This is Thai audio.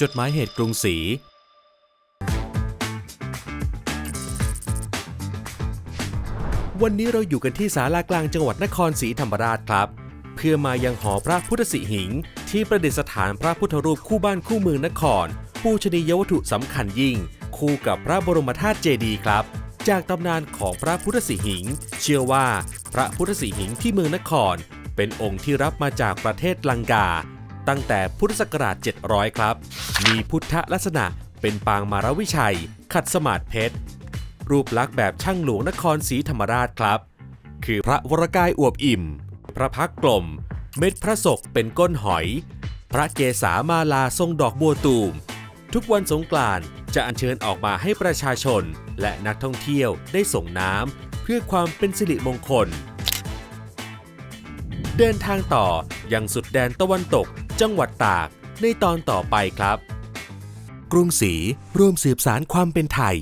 จดหมายเหตุกรุงศรีวันนี้เราอยู่กันที่ศาลากลางจังหวัดนครศรีธรรมราชครับ เพื่อมายังหอพระพุทธสิหิง ที่ประดิษฐานพระพุทธรูปคู่บ้านคู่เมืองนคร ปูชนียวัตถุสำคัญยิ่ง คู่กับพระบรมธาตุเจดีย์ครับ จากตำนานของพระพุทธสิหิง เชื่อว่าพระพุทธสิหิงที่เมืองนคร เป็นองค์ที่รับมาจากประเทศลังกา ตั้งแต่พุทธศักราช 700 ครับ มีพุทธลักษณะเป็นปางมารวิชัย ขัดสมาธิเพชร รูปลักษณ์แบบช่างหลวงนครศรีธรรมราชครับ คือพระวรกายอวบอิ่ม พระพักตร์กลม เม็ดพระศกเป็นก้นหอย พระเกศามาลาทรงดอกบัวตูม ทุกวันสงกรานต์จะอัญเชิญออกมาให้ประชาชน และนักท่องเที่ยวได้ส่งน้ำเพื่อความเป็นสิริมงคลเดินทางต่อยังสุดแดนตะวันตก จังหวัดตากในตอนต่อไปครับ กรุงศรีร่วมสืบสารความเป็นไทย